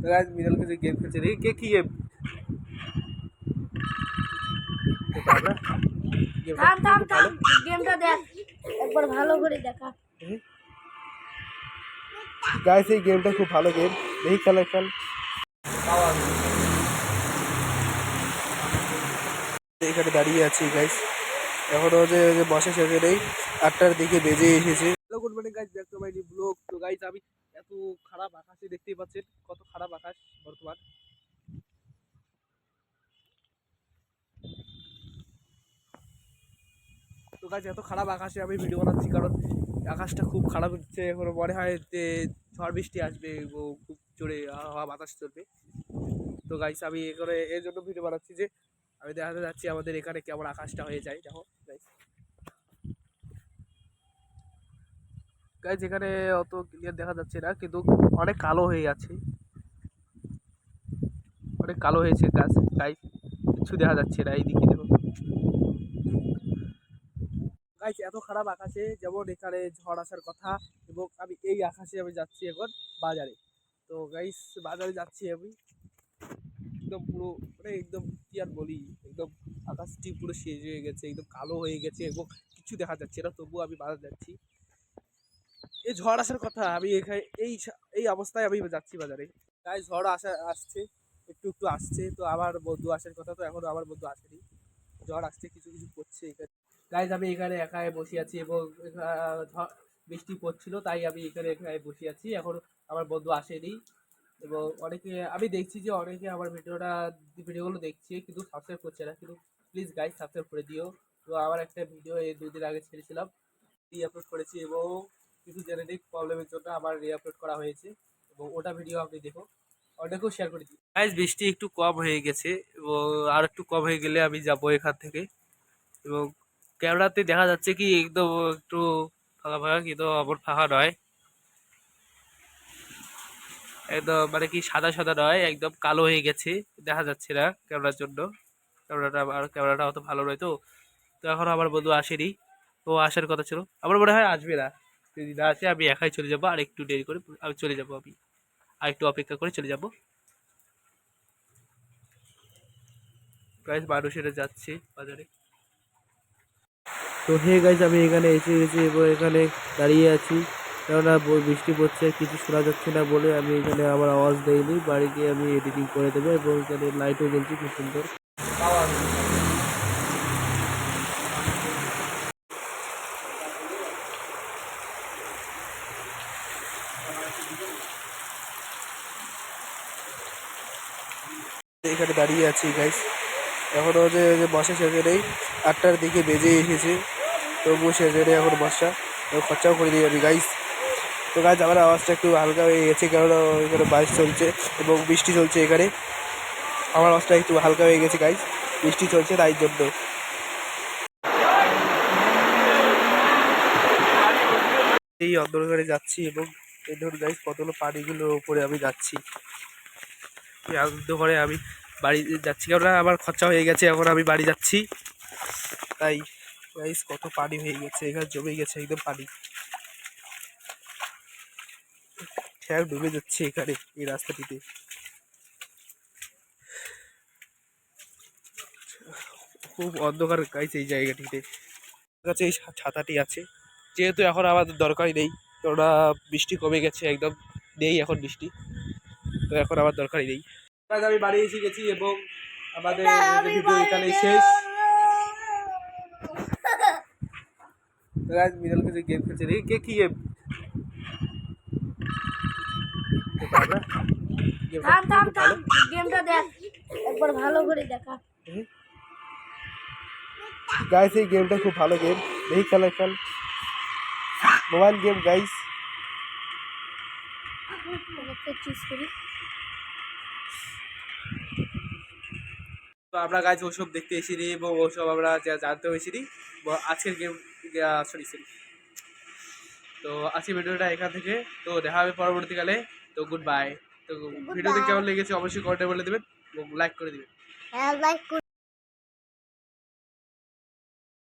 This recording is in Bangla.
তো গাইজ মিডল কিছু গেম খেলছে দেখি কে কি গেম থাম থাম থাম গেমটা দেখ একবার ভালো করে দেখা। গাইস এই গেমটা খুব ভালো গেম দেখি খেলা খেল। এখানে দাঁড়িয়ে আছি গাইস এখনও যে বসে শেষে নেই আটটার দিকে বেজে এসেছে। Hello good morning guys back to my blog তো গাইস আমি এত খারাপ আকাশে দেখতেই পাচ্ছেন, কত খারাপ আকাশ বর্তমান। তো গাইস এত খারাপ আকাশে আমি ভিডিও বানাচ্ছি কারণ আকাশটা খুব খারাপ হচ্ছে। এখন মনে হয় যে ঝড় বৃষ্টি আসবে ও খুব জোরে হাওয়া বাতাস চলবে। তো গাইস আমি এখানে এর জন্য ভিডিও বানাচ্ছি যে, আমি দেখাতে যাচ্ছি আমাদের এখানে কেমন আকাশটা হয়ে যায়। দেখো। গাইস এখানে অত ক্লিয়ার দেখা যাচ্ছে না, কিন্তু অনেক কালো হয়ে আছে। অনেক কালো হয়েছে গাছ গাইস কিছু দেখা যাচ্ছে না এইদিকে, দেখো। গাইজ এত খারাপ আকাশে যেমন এখানে ঝড় আসার কথা, এবং আমি এই আকাশে আমি যাচ্ছি এখন বাজারে। তো গাইস বাজারে যাচ্ছি আমি। একদম পুরো মানে একদম কি আর বলি, একদম আকাশটি পুরো শেষ হয়ে গেছে, একদম কালো হয়ে গেছে, এবং কিছু দেখা যাচ্ছে না, তবুও আমি বাজার যাচ্ছি। এই ঝড় আসার কথা, আমি এখানে, এই এই অবস্থায় আমি যাচ্ছি বাজারে। গাইস ঝড় আসা, আসছে, একটু একটু আসছে, তো আমার বন্ধু আসার কথা, তো এখনও আমার বন্ধু আসেনি। ঝড় আসছে, কিছু কিছু করছে এখানে। গাইজ আমি এখানে একাই বসে আছি এবং বৃষ্টি পড়ছিল, তাই আমি এখানে একাই বসে আছি। এখন আমার বন্ধু আসেনি এবং অনেকে, আমি দেখছি যে অনেকে আমার ভিডিওটা, ভিডিওগুলো দেখছে, কিন্তু সাবস্ক্রাইব করছে না। কিন্তু প্লিজ গাইজ সাবস্ক্রাইব করে দিও। তো আমার একটা ভিডিও এই দুদিন আগে ছেড়েছিলাম। আপলোড করেছি এবং কিছু জেনেটিক প্রবলেমের জন্য আবার রি আপলোড করা হয়েছে এবং ওটা ভিডিও আপনি দেখো, অনেকেও শেয়ার করে দিই গাইজ বৃষ্টি একটু কম হয়ে গেছে এবং আর একটু কম হয়ে গেলে আমি যাব এখান থেকে। এবং ক্যামেরাতে দেখা যাচ্ছে কি একদম একটু ফাঁকা ফাঁকা, কিন্তু আমার ফাঁকা নয়। একদম মানে কি সাদা সাদা নয়, একদম কালো হয়ে গেছে, দেখা যাচ্ছে না ক্যামেরার জন্য। ক্যামেরাটা আর ক্যামেরাটা অত ভালো নয় তো। তো এখন আমার বন্ধু আসেনি, ও আসার কথা ছিল। আমার মনে হয় আসবে না। যদি না আসে, আমি একাই চলে যাব। আর একটু দেরি করে আমি চলে যাব আমি। আর একটু অপেক্ষা করে চলে যাব। প্রায় মানুষেরা যাচ্ছে বাজারে। তো হে গাইজ আমি এখানে এসে গেছি এবং এখানে দাঁড়িয়ে আছি। কেননা বৃষ্টি পড়ছে, কিছু শোনা যাচ্ছে না বলে আমি এখানে আমার আওয়াজ দেইনি। বাড়ি গিয়ে আমি এডিটিং করে দেবো এবং এখানে লাইটও জ্বলছে, খুব সুন্দর। এখানে দাঁড়িয়ে আছি গাইস এখনও যে যে বসে শেষে নেই আটটার দিকে বেজে এসেছে। তবুও শেষে নেই এখন বসা। খরচাও করে দিই আমি গাইস তো গাছ আমার আওয়াজটা একটু হালকা হয়ে গেছে কেননা এখানে বারিশ চলছে এবং বৃষ্টি চলছে এখানে। আমার আওয়াজটা একটু হালকা হয়ে গেছে গাইস বৃষ্টি চলছে তাই জন্য। এই অন্ধকারে যাচ্ছি এবং এই ধরুন গাইস কতগুলো পানিগুলো উপরে আমি যাচ্ছি। এই অন্ধকারে আমি বাড়ি যাচ্ছি। কেননা আমার খরচা হয়ে গেছে, এখন আমি বাড়ি যাচ্ছি। তাই গাইস কত পানি হয়ে গেছে, এখানে জমে গেছে একদম পানি। ঠ্যাং ডুবে যাচ্ছে এখানে, এই রাস্তাটিতে। খুব অন্ধকার গাইস এই জায়গাটিতে। কাছে এই ছাতাটি আছে। যেহেতু এখন আমাদের দরকারই নেই, কেননা বৃষ্টি কমে গেছে, একদম নেই এখন বৃষ্টি। তো এখন আমার দরকারই নেই। আজ আমি বাড়ি এসে গেছি এবং আমাদের ভিডিও এখানে শেষ। গাইজ মিডল কিছু গেম খেলছে। দেখি কে কি গেম থাম থাম থাম। গেমটা দেখ। একবার ভালো করে দেখা। গাইস এই গেমটা খুব ভালো গেম দেখি খেলা খেল। মোবাইল গেম গাইস চুজ করি। তো আমরা গাইজ ওসব দেখতে এসেছি এবং ওসব আমরা যা জানতেও এসিনি ব- আজকের গেম সরি সরি তো আজকের ভিডিওটা এখান থেকে। তো দেখা হবে পরবর্তীকালে। তো গুড বাই তো ভিডিওতে কেমন লেগেছে অবশ্যই কমেন্টে বলে দেবেন এবং লাইক করে দেবেন। হ্যাঁ লাইক